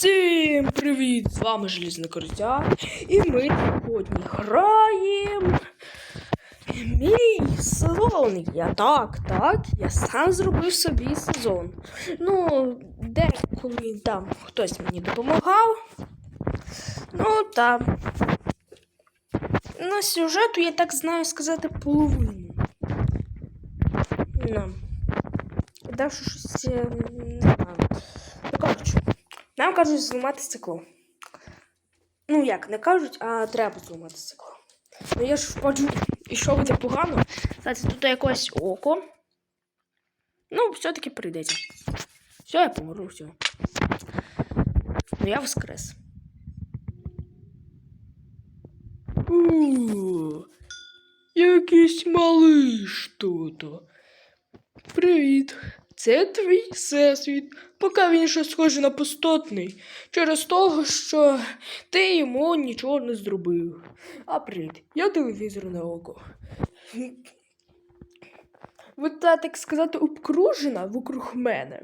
Всім привіт! З вами Желізне Короття. І ми сьогодні граємо. Мій сезон. Я так, так, я сам зробив собі сезон. Ну, деколи там хтось мені допомагав. Ну там. На сюжету я так знаю сказати половину. Ну. Далі щось е, не знаю. Ну, коротше. Нам кажуть зламати стекло. Ну як, не кажуть, а треба зламати стекло. Ну я ж впаду, і що буде погано. Кстати, тут якось око. Ну, все-таки прийдеться. Все, я помру, все. Ну я воскрес. У, якийсь малиш тут. Привіт. Це твій всесвіт, поки він ще схожий на пустотний, через того, що ти йому нічого не зробив. А привіт, я телевізорне око. Ви та, так сказати, обкружена вокруг мене.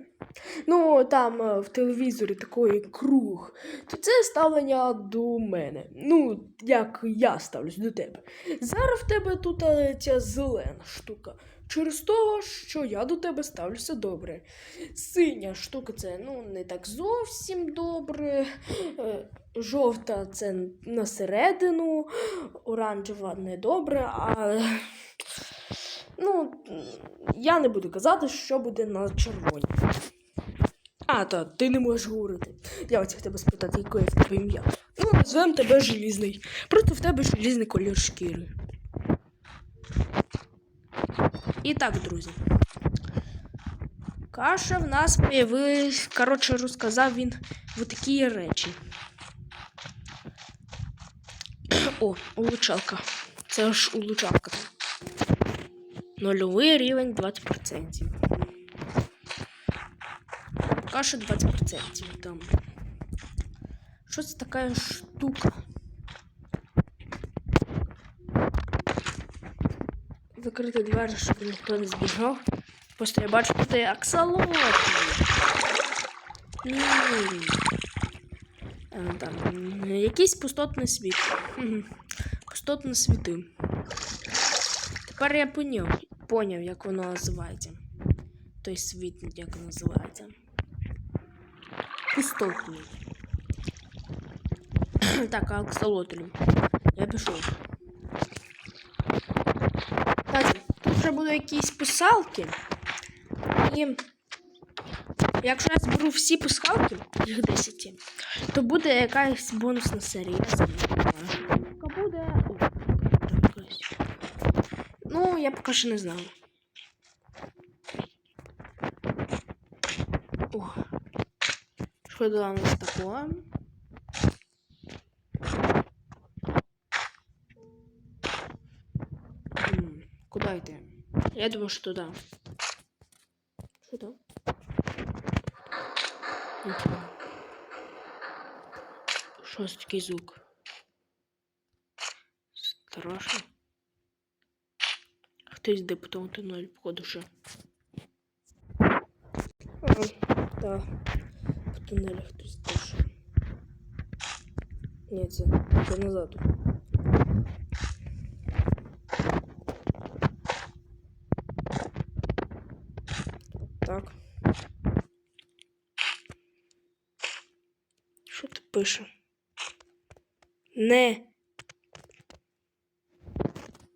Ну, там е, в телевізорі такий круг, то це ставлення до мене. Ну, як я ставлюсь до тебе. Зараз в тебе тут е, ця зелена штука. Через того, що я до тебе ставлюся добре. Синя штука це ну, не так зовсім добре. Е, Жовта це на середину, оранжева не добре, а ну, я не буду казати, що буде на червоній. А, та ти не можеш говорити. Я хотів тебе спитати, яке в тебе ім'я. Ну, назвемо тебе желізний. Просто в тебе желізний колір шкіри. І так, друзі. Каша в нас появилась. Коротше, розказав він в такі речі. О, улучалка. Це ж улучалка. Нульовий рівень 20%. Каша 20% там. Що це така штука? Закрити двері, щоб ніхто не збіжав. Просто я бачу, тут є аксолоти. Е, Там, якийсь пустотний світ. Мгм. Пустотні світи. Тепер я поняв, поняв, як воно називається. Той світ, як називається. Пустотний. так, а аксолотлі. Я пішов. Вже будуть якісь писалки. І якщо я зберу всі писалки, їх 10, то буде якась бонусна серія. Яка буде. Ну, я поки що не знаю. О. Що до нас такое? М, Куда йти? Я думаю, що туди. Що там? Такий звук? Страшно. Хтось йде по тому тунелю, походу, що. Ага, так. В тунелі хтось теж. Ні, це назад. Так. Що ти пише? Не.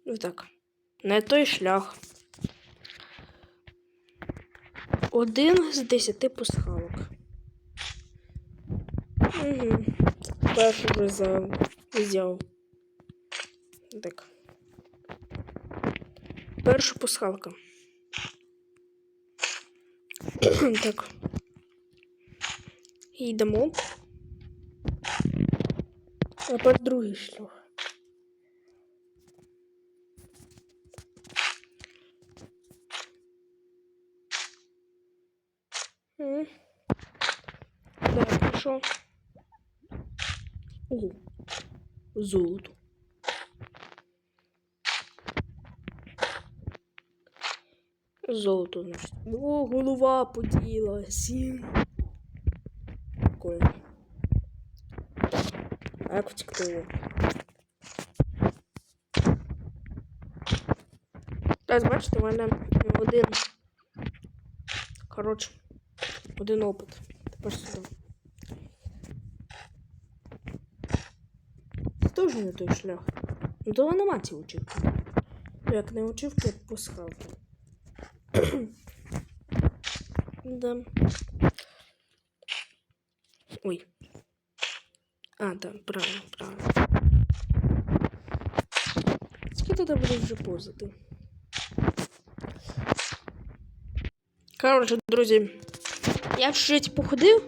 Ну так. Не той шлях. Один з десяти пасхалок. Угу. Першу вже за... взяв. Так. Перша пасхалка. так. Йдемо. Тепер другий шлях. М. Так, пішов. Ого. Золото. Золото, значить. О, голова поділась. Прикольно. Як втекти? Так, бачите, у мене один. Коротше, один опит. Тепер сюди. Це теж не той шлях. Ну, то нема ці учивки. Як не учивки, я б пускав. да. Ой. А, да, правильно, правильно. Скільки туди буде вже позити? Коротше, друзі, я чуть походив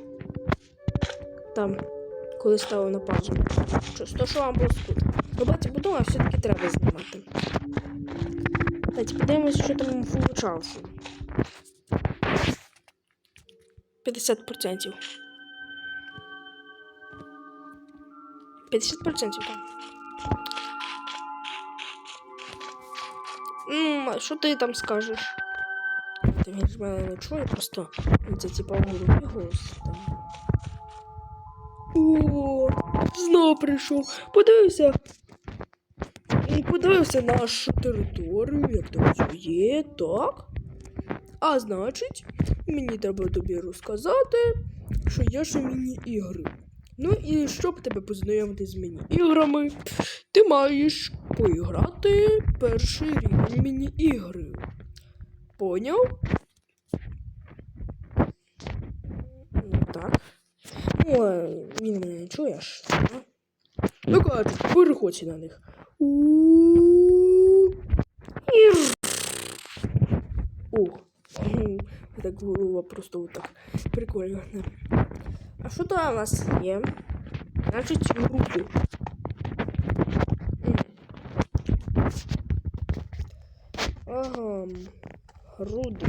там, коли ставив на паузу. Що, то, що вам було скучно. Ну, бачите, подумав, все-таки треба знімати. Давайте подивимось, що там получалося. 50%. 50% там. М, а що ти там скажеш? Ти він ж мене не чує, просто це типа голові голос там. О, знов прийшов. Подивився. І подивився нашу територію, як там все є, так? А значить, мені треба тобі розказати, що є ще міні-ігри. Ну і щоб тебе познайомити з міні-іграми, ти маєш поіграти перший рівень міні-ігри. Поняв? Ну так. Ну, він мене не чуєш. Ну кажуть, переходь на них. Ух. Так голова просто вот так. Прикольно. А що там у нас є? Значить, руку. М. Ага. Груди.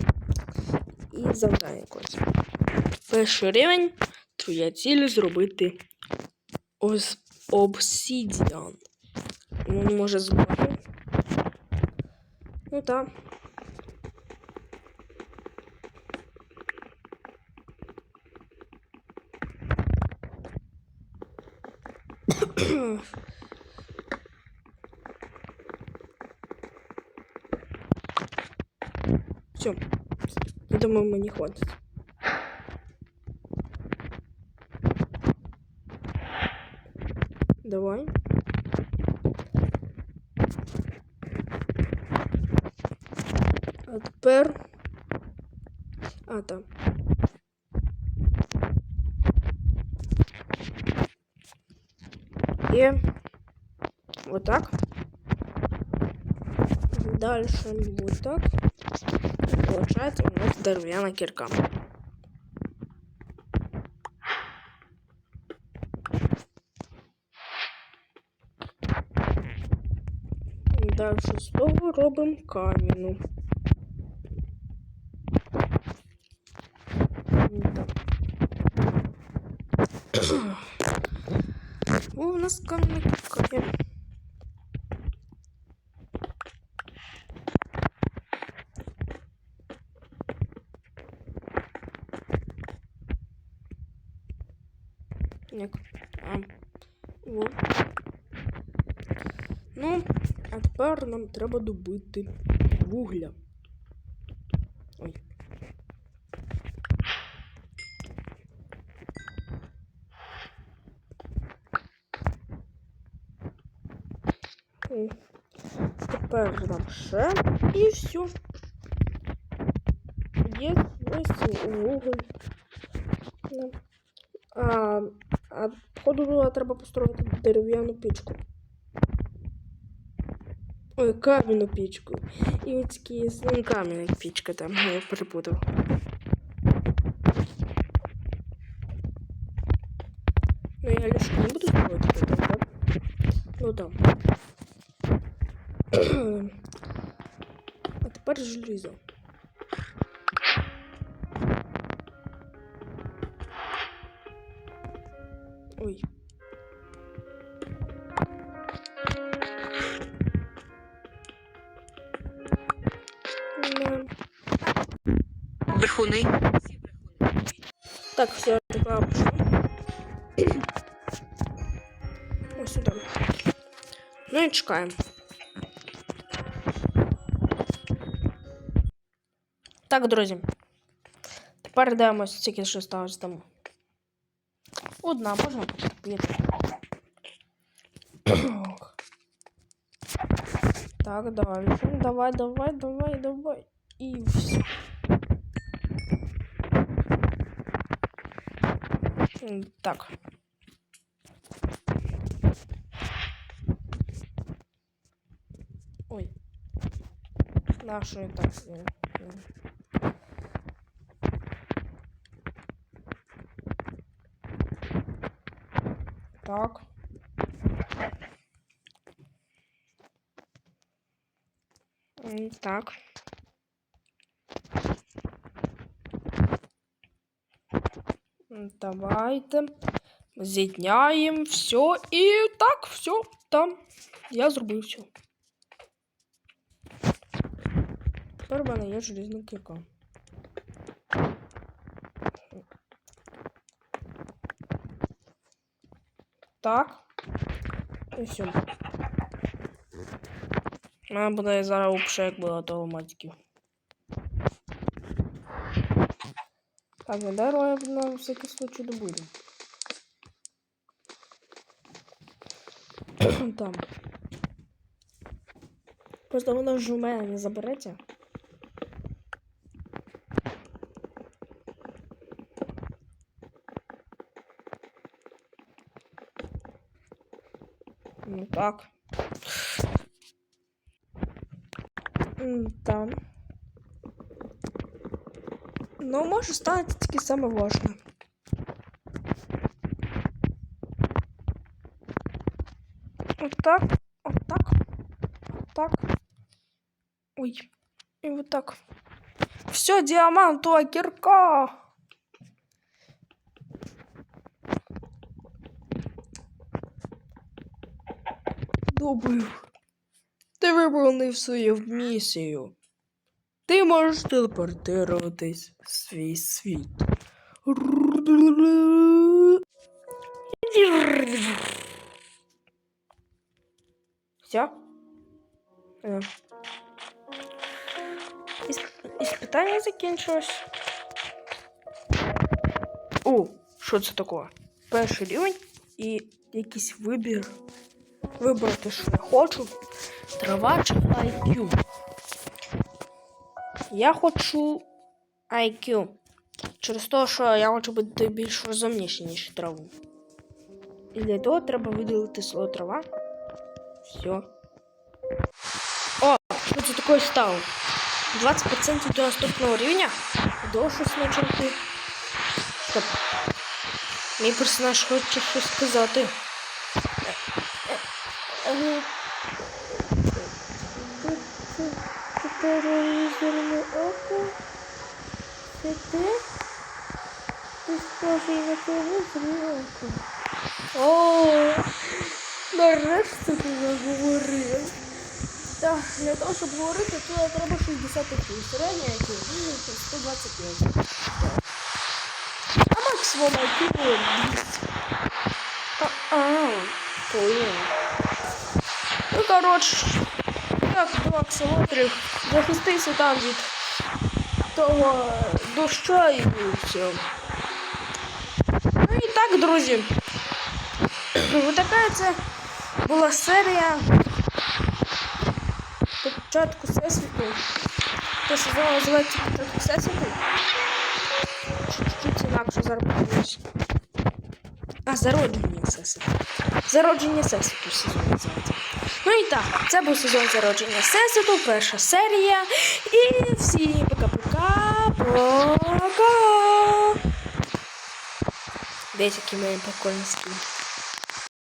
І завдання якось. Перший рівень. Твоя ціль зробити ос- обсидіан. Ну, може зброю. Ну так. Все. Я думаю, мені хватить. Давай. А. А, там. І вот так. Дальше вот так. Получается у нас дерев'яна кирка. Дальше з того робимо камінну. Так. О, у нас є. Як? А. О. Ну, а тепер нам треба добити вугля. Ой. Ой. Тепер нам ще і все. Є весь вуголь. Да. А, а походу треба построїти дерев'яну пічку. Ой, кам'яну пічку. І ось такі ну, кам'яна пічка там, я перепутав. Ну я лише не буду строить потом, так? Ну там. а тепер желізо. Ой. Да. Брехуни. Так, все, реклама пошла. Ну і чекаємо. Так, друзі. Тепер дивимося, скільки що сталося там. Одна, можна потерпіти. Так, далі. Давай, давай, давай, давай. І все. М, Так. Ой. Нашу я так. Так. М, Давайте. З'єдняємо все. І так, все. Там. Я зробив все. Тепер в мене є желізна кірка. Так. І все. Мене буде зараз взагалі як було того матьків. Так, не дерево я на всякий случай добуду. Там. Просто воно ж у мене не забереться. Ну так. М, Там. Ну, може стати тільки саме важне. Отак, отак, отак. Ой. І вот так. Все, діамантова кірка. Добив. Виповнив свою місію. Ти можеш телепортуватись в свій світ. Все? Іс- Іспитання закінчилось. О, що це таке? Перший рівень і якийсь вибір. Вибрати, що я хочу. Трава чи IQ. Я хочу IQ. Через те, що я хочу бути більш розумніший, ніж траву. І для того треба виділити слово трава. Все. О, що це таке стало? 20% до наступного рівня. До щось. Стоп. Мій персонаж хоче щось сказати. Е, Телевізорне око. Це ти? Ти схожий на телевізорне око. О, нарешті ти заговорив. Так, для того, щоб говорити, то треба 60 IQ. Середня IQ 125. А максимум IQ 200. А, а, понял. Ну, коротше, як до аксиметрів захистився там від того доща і все. Ну і так, друзі. Ось така це була серія початку всесвіту. Це сезон називається початку всесвіту. Чуть-чуть інакше зараз. А, зародження всесвіту. Зародження всесвіту сезон називається. Ну і так, це був сезон зародження всесвіту, перша серія. І всім пока-пока. Пока. Десь який мене прикольний скін.